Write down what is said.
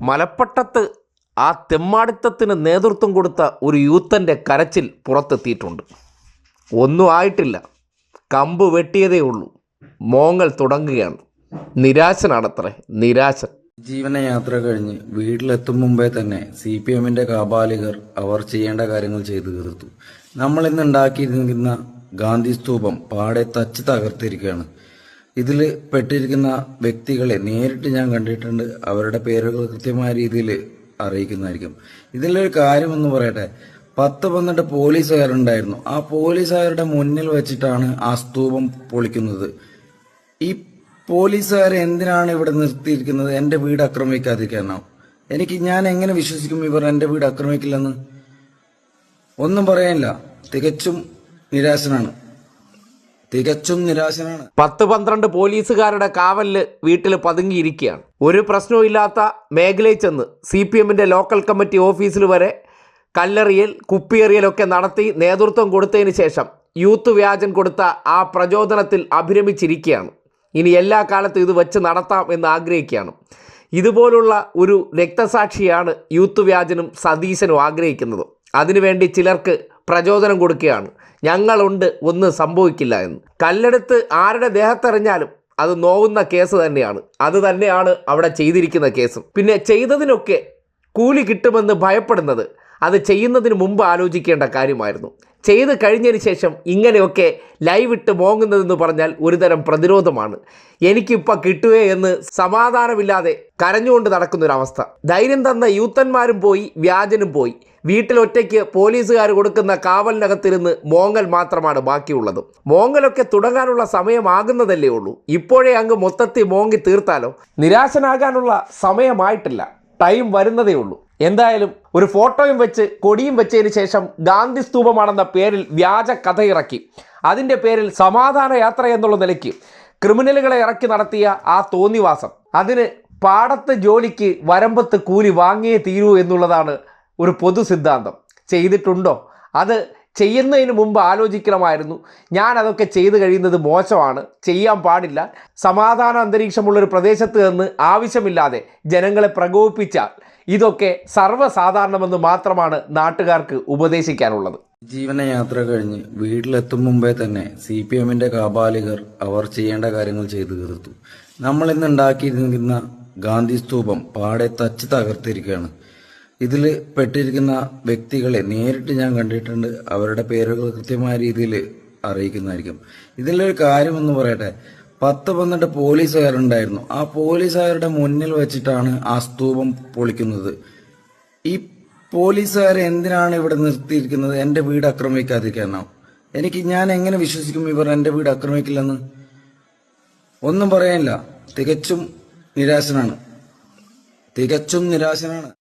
മലപ്പട്ടത്ത് ആ തെമ്മാടിത്തത്തിന് നേതൃത്വം കൊടുത്ത ഒരു യൂത്തന്റെ കരച്ചിൽ പുറത്തെത്തിയിട്ടുണ്ട്. ഒന്നും ആയിട്ടില്ല. കമ്പ് വെട്ടിയതേ ഉള്ളൂ. മോങ്ങൽ തുടങ്ങുകയാണ്. നിരാശനാണത്രേ. നിരാശൻ. ജീവന യാത്ര കഴിഞ്ഞ് വീട്ടിലെത്തും മുമ്പേ തന്നെ സി പി എമ്മിന്റെ കാപാലികർ അവർ ചെയ്യേണ്ട കാര്യങ്ങൾ ചെയ്തു തീർത്തു. നമ്മൾ ഇന്ന് ഉണ്ടാക്കിയിരിക്കുന്ന ഗാന്ധി സ്തൂപം പാടെ തച്ച് തകർത്തിരിക്കുകയാണ്. ഇതിൽ പെട്ടിരിക്കുന്ന വ്യക്തികളെ നേരിട്ട് ഞാൻ കണ്ടിട്ടുണ്ട്. അവരുടെ പേരുകൾ കൃത്യമായ രീതിയിൽ അറിയിക്കുന്നതായിരിക്കും. ഇതിലൊരു കാര്യമെന്ന് പറയട്ടെ. പത്ത് പന്ത്രണ്ട് പോലീസുകാരുണ്ടായിരുന്നു. ആ പോലീസുകാരുടെ മുന്നിൽ വെച്ചിട്ടാണ് ആ സ്തൂപം പൊളിക്കുന്നത്. ഈ പോലീസുകാരെ എന്തിനാണ് ഇവിടെ നിർത്തിയിരിക്കുന്നത്? എന്റെ വീട് ആക്രമിക്കാതിരിക്കാനോ എനിക്ക് ഞാൻ എങ്ങനെ വിശ്വസിക്കും ഇവർ എന്റെ വീട് ആക്രമിക്കില്ലെന്ന് ഒന്നും പറയാനില്ല. തികച്ചും നിരാശനാണ്. തികച്ചും നിരാശനാണ്. പത്ത് പന്ത്രണ്ട് പോലീസുകാരുടെ കാവലിൽ വീട്ടിൽ പതുങ്ങിയിരിക്കുകയാണ്. ഒരു പ്രശ്നവും ഇല്ലാത്ത മേഖലയിൽ ചെന്ന് സി പി എമ്മിന്റെ ലോക്കൽ കമ്മിറ്റി ഓഫീസിൽ വരെ കല്ലെറിയൽ കുപ്പിയെറിയലൊക്കെ നടത്തി നേതൃത്വം കൊടുത്തതിന് ശേഷം യൂത്ത് വ്യാജൻ കൊടുത്ത ആ പ്രചോദനത്തിൽ അഭിരമിച്ചിരിക്കുകയാണ്. ഇനി എല്ലാ കാലത്തും ഇത് വെച്ച് നടത്താം എന്ന് ആഗ്രഹിക്കുകയാണ്. ഇതുപോലുള്ള ഒരു രക്തസാക്ഷിയാണ് യൂത്ത് വ്യാജനും സതീശനും ആഗ്രഹിക്കുന്നത്. അതിനുവേണ്ടി ചിലർക്ക് പ്രചോദനം കൊടുക്കുകയാണ്. ഞങ്ങളുണ്ട് ഒന്ന് സംഭവിക്കില്ല എന്ന്. കല്ലെടുത്ത് ആരുടെ ദേഹത്തെറിഞ്ഞാലും അത് നോവുന്ന കേസ് തന്നെയാണ്. അത് തന്നെയാണ് അവിടെ ചെയ്തിരിക്കുന്ന കേസും. പിന്നെ ചെയ്തതിനൊക്കെ കൂലി കിട്ടുമെന്ന് ഭയപ്പെടുന്നത് അത് ചെയ്യുന്നതിന് മുമ്പ് ആലോചിക്കേണ്ട കാര്യമായിരുന്നു. ചെയ്ത് കഴിഞ്ഞതിന് ശേഷം ഇങ്ങനെയൊക്കെ ലൈവ് ഇട്ട് മോങ്ങുന്നതെന്ന് പറഞ്ഞാൽ ഒരുതരം പ്രതിരോധമാണ്. എനിക്കിപ്പോൾ കിട്ടുകേ എന്ന് സമാധാനമില്ലാതെ കരഞ്ഞുകൊണ്ട് നടക്കുന്നൊരവസ്ഥ. ധൈര്യം തന്ന യൂത്തന്മാരും പോയി വ്യാജനും പോയി. വീട്ടിലൊറ്റയ്ക്ക് പോലീസുകാർ കൊടുക്കുന്ന കാവലിനകത്തിരുന്ന് മോങ്ങൽ മാത്രമാണ് ബാക്കിയുള്ളത്. മോങ്ങലൊക്കെ തുടങ്ങാനുള്ള സമയമാകുന്നതല്ലേ ഉള്ളൂ. ഇപ്പോഴേ അങ്ങ് മൊത്തത്തിൽ മോങ്ങി തീർത്താലോ? നിരാശനാകാനുള്ള സമയമായിട്ടില്ല. ടൈം വരുന്നതേ ഉള്ളൂ. എന്തായാലും ഒരു ഫോട്ടോയും വെച്ച് കൊടിയും വെച്ചതിന് ശേഷം ഗാന്ധി സ്തൂപമാണെന്ന പേരിൽ വ്യാജ കഥ ഇറക്കി. അതിന്റെ പേരിൽ സമാധാന യാത്ര എന്നുള്ള നിലയ്ക്ക് ക്രിമിനലുകളെ ഇറക്കി നടത്തിയ ആ തോന്നിവാസം. അതിന് പാടത്ത് ജോലിക്ക് വരമ്പത്ത് കൂലി വാങ്ങിയേ തീരൂ എന്നുള്ളതാണ് ഒരു പൊതു സിദ്ധാന്തം. ചെയ്തിട്ടുണ്ടോ? അത് ചെയ്യുന്നതിന് മുമ്പ് ആലോചിക്കണമായിരുന്നു. ഞാൻ അതൊക്കെ ചെയ്തു കഴിയുന്നത് മോശമാണ്. ചെയ്യാൻ പാടില്ല. സമാധാന അന്തരീക്ഷമുള്ളൊരു പ്രദേശത്ത് നിന്ന് ആവശ്യമില്ലാതെ ജനങ്ങളെ പ്രകോപിപ്പിച്ചാൽ ഇതൊക്കെ സർവസാധാരണമെന്ന് മാത്രമാണ് നാട്ടുകാർക്ക് ഉപദേശിക്കാനുള്ളത്. ജീവന യാത്ര കഴിഞ്ഞ് വീട്ടിലെത്തും മുമ്പേ തന്നെ സി പി എമ്മിന്റെ കാപാലികർ അവർ ചെയ്യേണ്ട കാര്യങ്ങൾ ചെയ്തു തീർത്തു. നമ്മൾ ഇന്ന് ഉണ്ടാക്കിയിരിക്കുന്ന ഗാന്ധി സ്തൂപം പാടെ തച്ച് തകർത്തിരിക്കുകയാണ്. ഇതിൽ പെട്ടിരിക്കുന്ന വ്യക്തികളെ നേരിട്ട് ഞാൻ കണ്ടിട്ടുണ്ട്. അവരുടെ പേരുകൾ കൃത്യമായ രീതിയിൽ അറിയിക്കുന്നതായിരിക്കും. ഇതിലൊരു കാര്യമെന്ന് പറയട്ടെ. പത്ത് പന്ത്രണ്ട് പോലീസുകാരുണ്ടായിരുന്നു. ആ പോലീസുകാരുടെ മുന്നിൽ വെച്ചിട്ടാണ് ആ സ്തൂപം പൊളിക്കുന്നത്. ഈ പോലീസുകാരെ എന്തിനാണ് ഇവിടെ നിർത്തിയിരിക്കുന്നത്? എന്റെ വീട് ആക്രമിക്കാതിരിക്കാനോ എനിക്ക് ഞാൻ എങ്ങനെ വിശ്വസിക്കും ഇവർ എന്റെ വീട് ആക്രമിക്കില്ലെന്ന്? ഒന്നും പറയാനില്ല. തികച്ചും നിരാശനാണ്. തികച്ചും നിരാശനാണ്.